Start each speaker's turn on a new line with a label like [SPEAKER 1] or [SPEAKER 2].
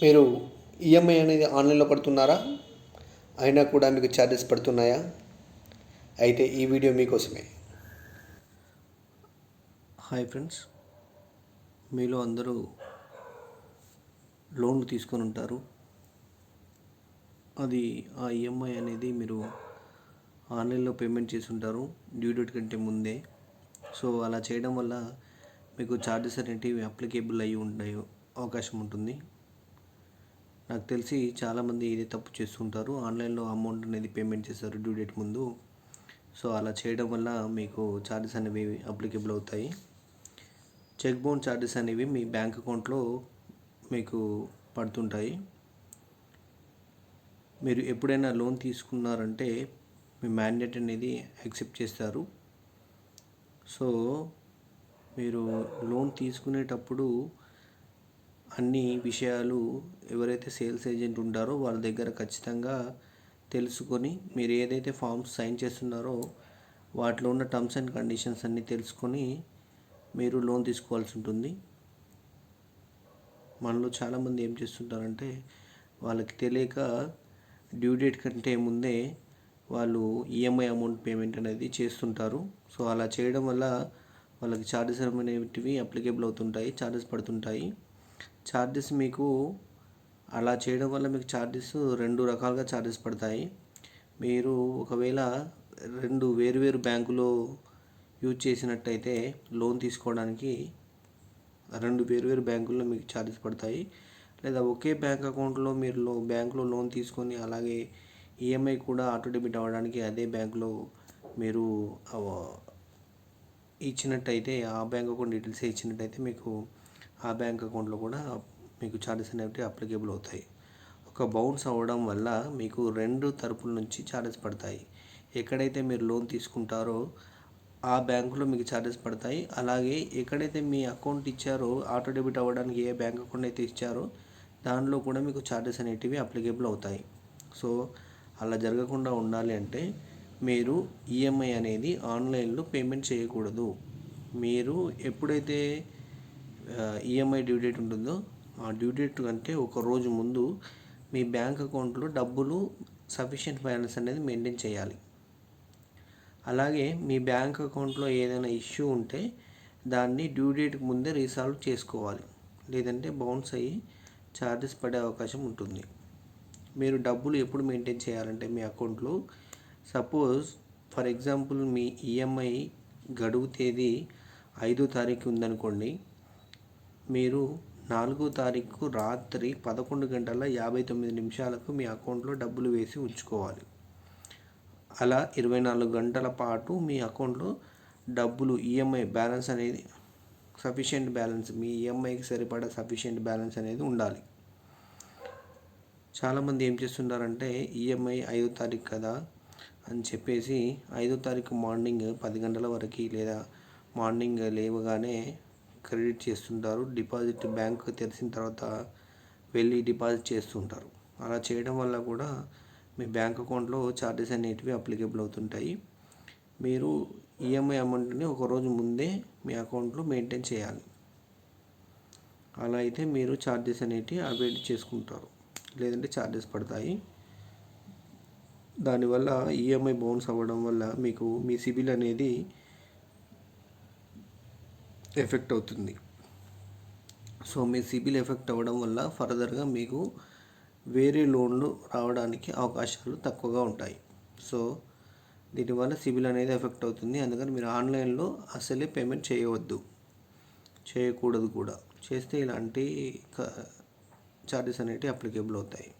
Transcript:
[SPEAKER 1] మీరు ఈఎంఐ అనేది ఆన్లైన్లో కడుతున్నారా అయినా కూడా మీకు ఛార్జెస్ పడుతున్నాయా? అయితే ఈ వీడియో మీకోసమే. హాయ్ ఫ్రెండ్స్ మీలో అందరూ లోన్లు తీసుకొని ఉంటారు. అది ఆ ఈఎంఐ అనేది మీరు ఆన్లైన్లో పేమెంట్ చేసి ఉంటారు. డ్యూ డేట్ కంటే ముందే. సో అలా చేయడం వల్ల మీకు ఛార్జెస్ అనేటివి అప్లికేబుల్ అయ్యి ఉండే అవకాశం ఉంటుంది. నాకు తెలిసి చాలామంది ఇదే తప్పు చేస్తుంటారు. ఆన్లైన్లో అమౌంట్ అనేది పేమెంట్ చేస్తారు డ్యూ డేట్ ముందు. సో అలా చేయడం వల్ల మీకు ఛార్జెస్ అనేవి అప్లికేబుల్ అవుతాయి. చెక్ బౌన్స్ ఛార్జెస్ అనేవి మీ బ్యాంక్ అకౌంట్లో మీకు పడుతుంటాయి. మీరు ఎప్పుడైనా లోన్ తీసుకున్నారంటే మీ మ్యాండేట్ అనేది యాక్సెప్ట్ చేస్తారు. సో మీరు లోన్ తీసుకునేటప్పుడు అన్ని విషయాలు ఎవరైతే సేల్స్ ఏజెంట్ ఉంటారో వాళ్ళ దగ్గర ఖచ్చితంగా తెలుసుకొని మీరు ఏదైతే ఫామ్స్ సైన్ చేస్తున్నారో వాటిలో ఉన్న టర్మ్స్ అండ్ కండిషన్స్ అన్నీ తెలుసుకొని మీరు లోన్ తీసుకోవాల్సి ఉంటుంది. మనలో చాలామంది ఏం చేస్తుంటారంటే వాళ్ళకి తెలియక డ్యూ డేట్ కంటే ముందే వాళ్ళు ఈఎంఐ అమౌంట్ పేమెంట్ అనేది చేస్తుంటారు. సో అలా చేయడం వల్ల వాళ్ళకి ఛార్జెస్ అనేటివి అప్లికేబుల్ అవుతుంటాయి ఛార్జెస్ పడుతుంటాయి. ఛార్జెస్ మీకు అలా చేయడం వల్ల మీకు ఛార్జెస్ రెండు రకాలుగా ఛార్జెస్ పడతాయి. మీరు ఒకవేళ రెండు వేరువేరు బ్యాంకులో యూజ్ చేసినట్టయితే లోన్ తీసుకోవడానికి రెండు వేరువేరు బ్యాంకుల్లో మీకు ఛార్జెస్ పడతాయి. లేదా ఒకే బ్యాంక్ అకౌంట్లో మీరు లో బ్యాంకులో లోన్ తీసుకొని అలాగే ఈఎంఐ కూడా ఆటో డెబిట్ అవ్వడానికి అదే బ్యాంకులో మీరు ఇచ్చినట్టయితే ఆ బ్యాంక్ అకౌంట్ డీటెయిల్స్ ఇచ్చినట్టయితే మీకు ఆ బ్యాంక్ అకౌంట్లో కూడా మీకు ఛార్జెస్ అనేవి అప్లికేబుల్ అవుతాయి. ఒక బౌన్స్ అవ్వడం వల్ల మీకు రెండు తరపుల నుంచి ఛార్జెస్ పడతాయి. ఎక్కడైతే మీరు లోన్ తీసుకుంటారో ఆ బ్యాంకులో మీకు ఛార్జెస్ పడతాయి. అలాగే ఎక్కడైతే మీ అకౌంట్ ఇచ్చారో ఆటో డెబిట్ అవ్వడానికి ఏ బ్యాంక్ అకౌంట్ అయితే ఇచ్చారో దానిలో కూడా మీకు ఛార్జెస్ అనేటివి అప్లికేబుల్ అవుతాయి. సో అలా జరగకుండా ఉండాలి అంటే మీరు ఈఎంఐ అనేది ఆన్లైన్లో పేమెంట్ చేయకూడదు. మీరు ఎప్పుడైతే ఈఎంఐ డ్యూ డేట్ ఉంటుందో ఆ డ్యూ డేట్ కంటే ఒక రోజు ముందు మీ బ్యాంక్ అకౌంట్లో డబ్బులు సఫిషియెంట్ బ్యాలెన్స్ అనేది మెయింటైన్ చేయాలి. అలాగే మీ బ్యాంక్ అకౌంట్లో ఏదైనా ఇష్యూ ఉంటే దాన్ని డ్యూ డేట్కి ముందే రీసాల్వ్ చేసుకోవాలి. లేదంటే బౌన్స్ అయ్యి ఛార్జెస్ పడే అవకాశం ఉంటుంది. మీరు డబ్బులు ఎప్పుడు మెయింటైన్ చేయాలంటే మీ అకౌంట్లో? సపోజ్ ఫర్ ఎగ్జాంపుల్ మీ ఈఎంఐ గడువు తేదీ ఐదో తారీఖు ఉందనుకోండి. మీరు నాలుగో తారీఖు రాత్రి పదకొండు గంటల యాభై తొమ్మిది నిమిషాలకు మీ అకౌంట్లో డబ్బులు వేసి ఉంచుకోవాలి. అలా ఇరవై నాలుగు గంటల పాటు మీ అకౌంట్లో డబ్బులు ఈఎంఐ బ్యాలెన్స్ అనేది సఫిషియెంట్ బ్యాలెన్స్ మీ ఈఎంఐకి సరిపడా సఫిషియెంట్ బ్యాలెన్స్ అనేది ఉండాలి. చాలామంది ఏం చేస్తున్నారంటే ఈఎంఐ ఐదో తారీఖు కదా అని చెప్పేసి ఐదో తారీఖు మార్నింగ్ పది గంటల వరకు లేదా మార్నింగ్ లేవగానే క్రెడిట్ చేస్తుంటారు. డిపాజిట్ బ్యాంక్ తెరిచిన తర్వాత వెళ్ళి డిపాజిట్ చేస్తుంటారు. అలా చేయడం వల్ల కూడా మీ బ్యాంక్ అకౌంట్లో ఛార్జెస్ అనేటివి అప్లికేబుల్ అవుతుంటాయి. మీరు ఈఎంఐ అమౌంట్ని ఒకరోజు ముందే మీ అకౌంట్లో మెయింటైన్ చేయాలి. అలా అయితే మీరు ఛార్జెస్ అనేటివి అవాయిడ్ చేసుకుంటారు. లేదంటే ఛార్జెస్ పడతాయి. దానివల్ల ఈఎంఐ బౌన్స్ అవ్వడం వల్ల మీకు మీ సిబిల్ అనేది ఎఫెక్ట్ అవుతుంది. సో మీ సిబిల్ ఎఫెక్ట్ అవ్వడం వల్ల ఫర్దర్గా మీకు వేరే లోన్లు రావడానికి అవకాశాలు తక్కువగా ఉంటాయి. సో దీనివల్ల సిబిల్ అనేది ఎఫెక్ట్ అవుతుంది. అందుకని మీరు ఆన్లైన్లో అసలే పేమెంట్ చేయవద్దు. చేయకూడదు కూడా. చేస్తే ఇలాంటి ఛార్జెస్ అనేవి అప్లికేబుల్ అవుతాయి.